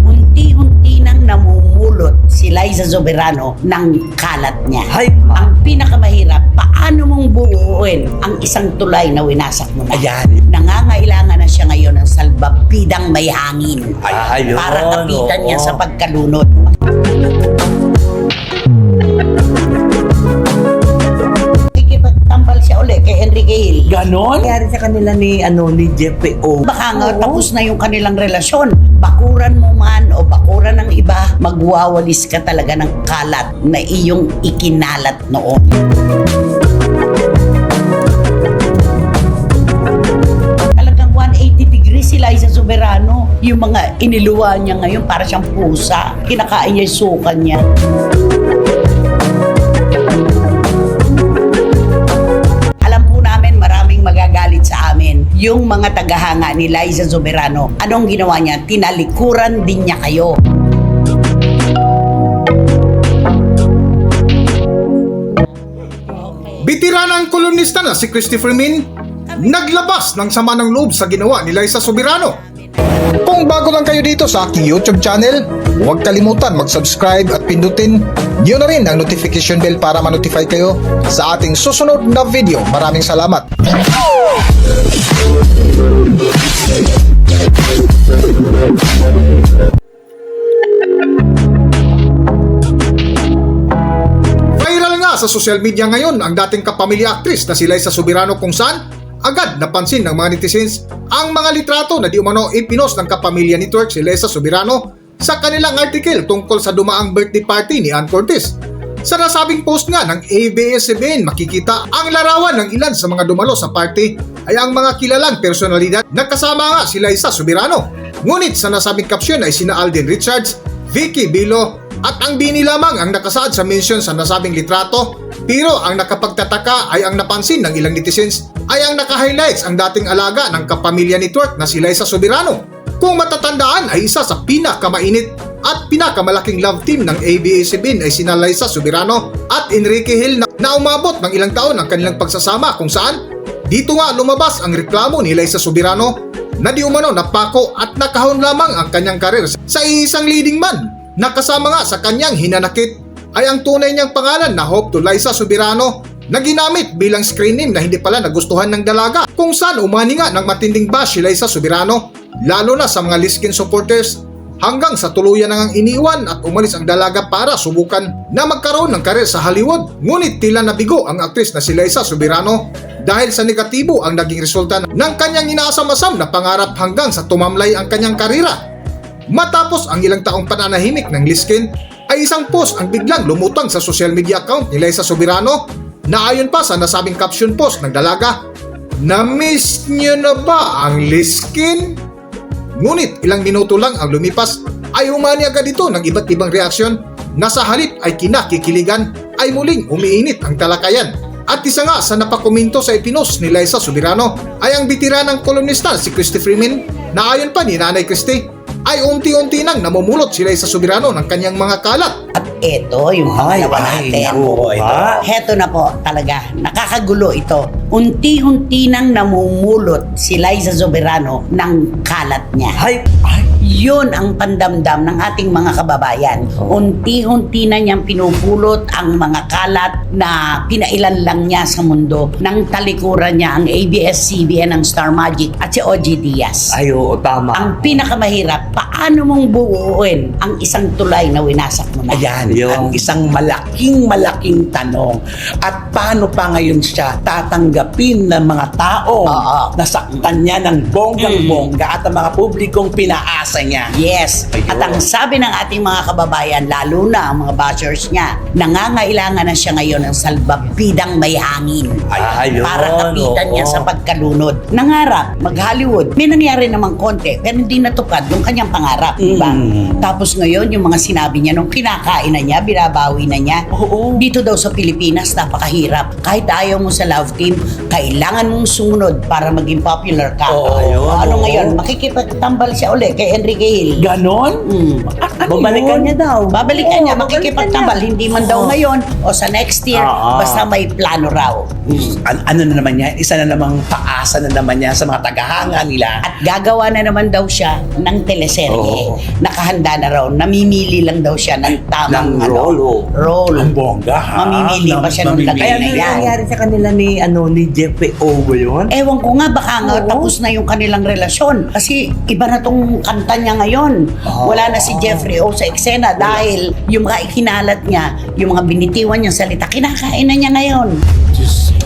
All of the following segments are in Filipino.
Unti-unti nang namumulot si Liza Soberano ng kalat niya. Hay, Ang pinakamahirap, paano mong buuin ang isang tulay na winasak mo na? Ayan. Nangangailangan na siya ngayon ng salbapidang may hangin Ayun, para kapitan niya sa pagkalunod. Kanila ni, ano, ni Jeffrey O. Baka nga Oo. tapos na yung kanilang relasyon. Bakuran mo man o bakuran ng iba, magwawalis ka talaga ng kalat na iyong ikinalat noon. Talagang 180 degrees si Liza Soberano. Yung mga iniluwa niya ngayon para siyang pusa. Kinakain niya yung sukan niya. Yung mga tagahanga ni Liza Soberano, anong ginawa niya? Tinalikuran din niya kayo. Bitiranang kolumnista na si Christopher Min naglabas ng sama ng loob sa ginawa ni Liza Soberano. Kung bago lang kayo dito sa aking YouTube channel, huwag kalimutan mag-subscribe at pindutin niyo na rin ang notification bell para ma-notify kayo sa ating susunod na video. Maraming salamat. Viral nga sa social media ngayon ang dating kapamilya actress na si Liza Soberano kung saan agad napansin ng mga netizens ang mga litrato na di umano ipinos ng kapamilya ni Twerk si Liza Soberano sa kanilang article tungkol sa dumaang birthday party ni Ann Cortez. Sa nasabing post nga ng ABS-CBN makikita ang larawan ng ilan sa mga dumalo sa party ay ang mga kilalang personalidad na kasama nga si Liza Soberano. Ngunit sa nasabing caption ay sina Alden Richards, Vicky Bilo at ang bini lamang ang nakasaad sa mention sa nasabing litrato pero ang nakapagtataka ay ang napansin ng ilang netizens ay ang naka-highlights ang dating alaga ng kapamilya ni Twerk na si Liza Soberano. Kung matatandaan ay isa sa pinakamainit at pinakamalaking love team ng ABS-CBN ay sina Liza Soberano at Enrique Hill na, na umabot ng ilang taon ang kanilang pagsasama kung saan dito nga lumabas ang reklamo ni Liza Soberano na di umano napako at nakahon lamang ang kanyang karir sa isang leading man. Na kasama nga sa kanyang hinanakit ay ang tunay niyang pangalan na Hope to Liza Soberano na ginamit bilang screen name na hindi pala nagustuhan ng dalaga kung saan umani nga ng matinding bash si Liza Soberano lalo na sa mga Liskin supporters hanggang sa tuluyan nang iniwan at umalis ang dalaga para subukan na magkaroon ng karir sa Hollywood. Ngunit tila nabigo ang aktris na si Liza Soberano dahil sa negatibo ang naging resulta ng kanyang inaasam-asam na pangarap hanggang sa tumamlay ang kanyang karira. Matapos ang ilang taong pananahimik ng Liskin, ay isang post ang biglang lumutang sa social media account ni Liza Soberano na ayon pa sa nasabing caption post ng dalaga, Na-miss niyo na ba ang Liskin? Ngunit ilang minuto lang ang lumipas ay umani agad ito ng iba't ibang reaksyon na sa halip ay kinakikiligan ay muling umiinit ang talakayan. At isa nga sa napakominto sa ipinos ni Liza Soberano ay ang bitiranang kolumnista si Christy Freeman na ayon pa ni Nanay Christy ay unti-unti nang namumulot si Liza Soberano ng kanyang mga kalat At eto yung Ay, pangalawa ay, natin. naku, ito. Heto na po talaga, nakakagulo ito. Unti-unti nang namumulot si Liza Soberano ng kalat niya. Ay, Yun ang pandamdam ng ating mga kababayan. Unti-unti na niyang pinupulot ang mga kalat na pinailan lang niya sa mundo. Nang talikuran niya ang ABS-CBN ng Star Magic at si OG Diaz. ay, oo, tama. Ang pinakamahirap, paano mong buuin ang isang tulay na winasak mo na? Ayan, Yung- ang isang malaking malaking tanong. At paano pa ngayon siya tatanggapin ng mga tao Oo. na saktan niya ng bonggang-bongga at ang mga publikong pinaasa niya. Yes. At ang sabi ng ating mga kababayan, lalo na ang mga bashers niya, nangangailangan na siya ngayon ng salbapidang may hangin. Ayun, para kapitan niya sa pagkalunod. Nangarap, mag-Hollywood. May nangyari namang konti, pero hindi natupad yung kanyang pangarap. Mm. Tapos ngayon, yung mga sinabi niya nung kinakain na niya, binabawi na niya. Oo. Dito daw sa Pilipinas, napakahirap. Kahit ayaw mo sa love team, kailangan mong sumunod para maging popular ka. Oo, ayun, ano oo. ngayon, makikipagtambal siya uli kay Enrique Hill. Ganon? Mm. Ano Babalikan yun? niya daw. Babalikan Oo, niya, makikipagtambal. niya. Hindi man daw Oo. ngayon o sa next year, Oo. basta may plano raw. An- ano na naman niya? Isa na namang paasa na naman niya sa mga tagahanga nila. At gagawa na naman daw siya ng teleserye. Oo. Nakahanda na raw. Namimili lang daw siya ng tamang Ng ano, role, oh. role. Ang bongga, ha? Mamimili pa siya nung Mamimili. lagay Kaya na ano yan. nangyari sa kanila ni, ano, ni Jeffrey O ba yun? Ewan ko nga, baka nga Oo. tapos na yung kanilang relasyon. Kasi iba na tong kanta niya ngayon. Oo. Wala na si Jeffrey O sa eksena dahil yung mga ikinalat niya, yung mga binitiwan niyang salita, kinakain na niya ngayon.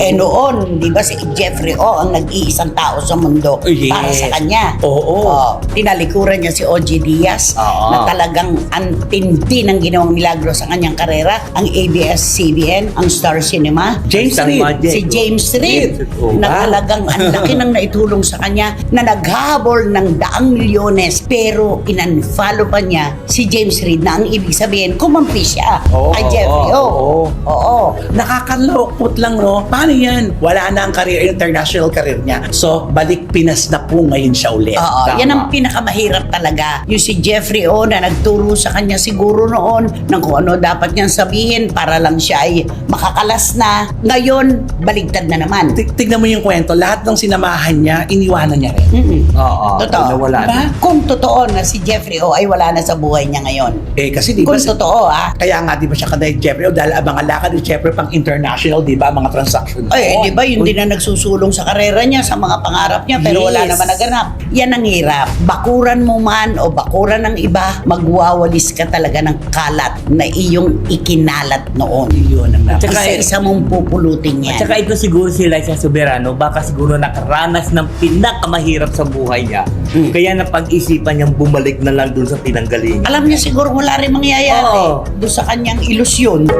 Eh noon, di ba si Jeffrey O ang nag-iisang tao sa mundo Yes. para sa kanya. Oo. Oh, tinalikuran niya si OG Diaz Oo. na talagang antindi ng ginawang milagro sa kanyang karera. Ang ABS-CBN, ang Star Cinema, James Isang Reid. magic. si James Reid Oo. na Ah. talagang ang laki ng naitulong sa kanya na naghabol ng daang milyones pero inunfollow pa niya si James Reid na ang ibig sabihin kumampi siya Oo, kay Jeffrey oo, O. oo. Oo. Nakakalokot lang, no? Paano yan? Wala na ang career, international career niya. So, balik Pinas na po ngayon siya ulit. Oo, Tama. yan ang pinakamahirap talaga. Yung si Jeffrey O na nagturo sa kanya siguro noon ng kung ano dapat niyang sabihin para lang siya ay makakalas na. Ngayon, baligtad na naman. Tig- Tignan mo yung kwento. Lahat ng sinamahan niya, iniwanan niya rin. Mm-mm. Oo. Totoo. Nawala Diba? na. Kung totoo na si Jeffrey O ay wala na sa buhay niya ngayon. Eh, kasi di ba... Kung totoo ah. Kaya nga, di ba siya kanay Jeffrey? O dahil abangan lakad ni Jeffrey pang international, di ba? Mga transaction. Ay, noon. di ba yun din na nagsusulong sa karera niya, sa mga pangarap niya, pero wala Yes. naman naganap. Yan ang hirap. Bakuran mo man o bakuran ng iba, magwawalis ka talaga ng kalat na iyong ikinalat noon. Yun ang At saka- Isa-isa mong pupulutin yan. At saka ito siguro si Liza Soberano, baka siguro nakaranas ng pinakamahirap sa buhay niya. Mm. Kaya napag-isipan niyang bumalik na lang dun sa pinanggalingan. Alam niya siguro wala rin mangyayari Oo. doon sa kanyang ilusyon.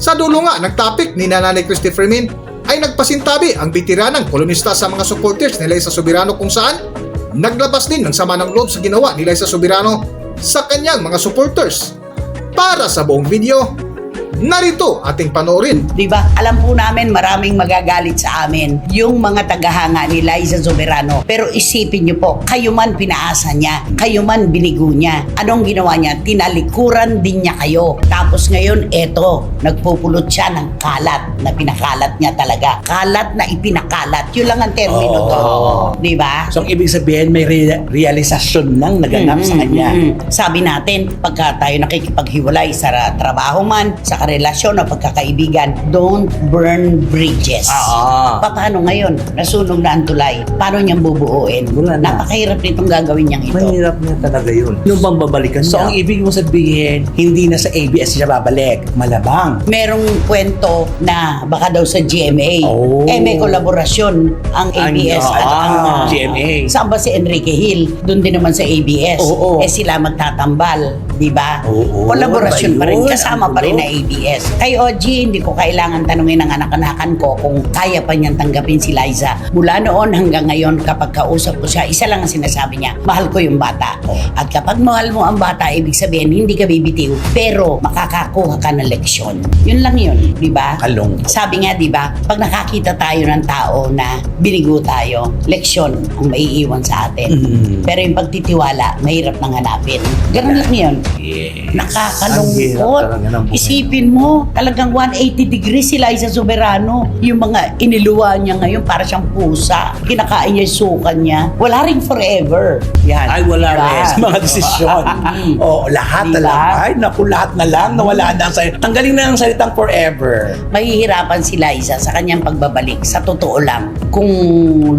Sa dulo nga ng topic ni Nanay Christy Freeman ay nagpasintabi ang bitiranang kolonista sa mga supporters ni Liza Soberano kung saan naglabas din ng sama ng loob sa ginawa ni Liza Soberano sa kanyang mga supporters. Para sa buong video, narito ating panoorin. Di ba? Alam po namin maraming magagalit sa amin yung mga tagahanga ni Liza Soberano. Pero isipin niyo po, kayo man pinaasa niya, kayo man binigo niya. Anong ginawa niya? Tinalikuran din niya kayo. Tapos ngayon, eto, nagpupulot siya ng kalat na pinakalat niya talaga. Kalat na ipinakalat. Yun lang ang termino Oo. to. Di ba? So, ang ibig sabihin, may re- realisasyon nang naganap sa Mm, kanya. mm, mm. Sabi natin, pagka tayo nakikipaghiwalay sa trabaho man, sa karelasyon o pagkakaibigan, don't burn bridges. Ah, Pa- Paano ngayon? Nasunog na ang tulay. Paano niyang bubuuin? Wala na. Napakahirap nitong gagawin niyang ito. Mahirap na talaga yun. Nung bang babalikan So, ang niya? ibig mo sabihin, hindi na sa ABS siya babalik. Malabang. Merong kwento na baka daw sa GMA. Oh. Eh, may kolaborasyon ang ABS at ah, ang GMA. Saan ba si Enrique Hill? Doon din naman sa ABS. Oo. Eh sila magtatambal, di ba? Oo, Kolaborasyon pa rin, kasama Ang pa rin gulo. na ABS. Kay OG, hindi ko kailangan tanungin ang anak-anakan ko kung kaya pa niyang tanggapin si Liza. Mula noon hanggang ngayon, kapag kausap ko siya, isa lang ang sinasabi niya, mahal ko yung bata. At kapag mahal mo ang bata, ibig sabihin, hindi ka bibitiw, pero makakakuha ka ng leksyon. Yun lang yun, di ba? Kalong. Sabi nga, di ba, pag nakakita tayo ng tao na binigo tayo, leksyon ang maiiwan sa atin. Mm. Pero yung pagtitiwala, mahirap nang hanapin. Ganun lang yun. Yeah. Nakakalungkot. Isipin mo, talagang 180 degrees si Liza Soberano. Yung mga iniluwa niya ngayon para siyang pusa. Kinakain niya yung sukan niya. Wala rin forever. Yan. Ay, wala Diba? Sa mga desisyon. Oo, lahat na Diba? lang. Ay, naku, lahat na lang. Nawala na ang salita. Tanggalin na ang salitang forever. mahihirapan si Liza sa kanyang pagbabalik. Sa totoo lang, kung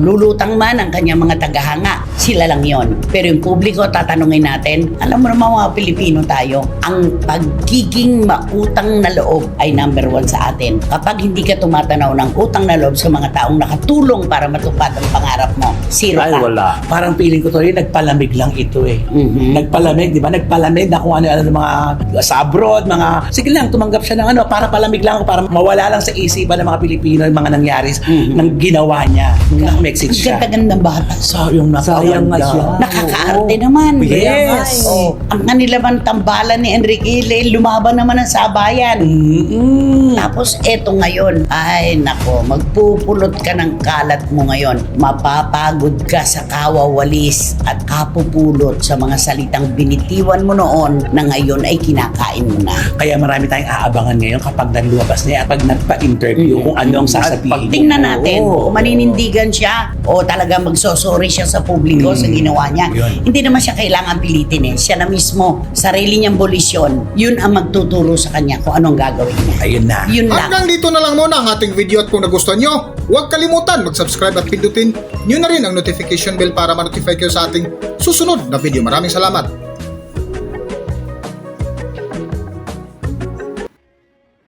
lulutang man ang kanyang mga tagahanga, sila lang yon. Pero yung publiko, tatanungin natin, alam mo naman mga Pilipino tayo, ang pagiging mautang utang na loob ay number one sa atin. Kapag hindi ka tumatanaw ng utang na loob sa mga taong nakatulong para matupad ang pangarap mo, zero Ay, ka. wala. Parang feeling ko to rin, nagpalamig lang ito eh. Mhm. Nagpalamig, di ba? Nagpalamig na kung ano-ano ng mga sa abroad, mga, sige lang, tumanggap siya ng ano, para palamig lang, para mawala lang sa isipan ng mga Pilipino yung mga nangyari Mhm. ng ginawa niya. Nung nag-message siya. Ganda-gandang bata. So, yung Sayang nga siya. Nakakaarte naman. Yes. Oh, ang kanila man tambalan ni Enrique Ile, lumaban naman ang sabayan. Mm-mm. Tapos eto ngayon, ay nako, magpupulot ka ng kalat mo ngayon. Mapapagod ka sa kawawalis at kapupulot sa mga salitang binitiwan mo noon na ngayon ay kinakain mo na. Kaya marami tayong aabangan ngayon kapag nalulabas niya at pag nagpa-interview Mm. kung ano ang sasabihin. Tingnan natin Oo. kung maninindigan siya o talaga magsosorry siya sa publiko sa ginawa niya. Yun. Hindi naman siya kailangan pilitin eh. Siya na mismo, sarili niyang bolisyon, yun ang magtuturo sa kanya kung anong gagawin niya. Ayun na. Yun lang. Hanggang dito na lang muna ang ating video at kung nagustuhan nyo, huwag kalimutan mag-subscribe at pindutin nyo na rin ang notification bell para ma-notify kayo sa ating susunod na video. Maraming salamat!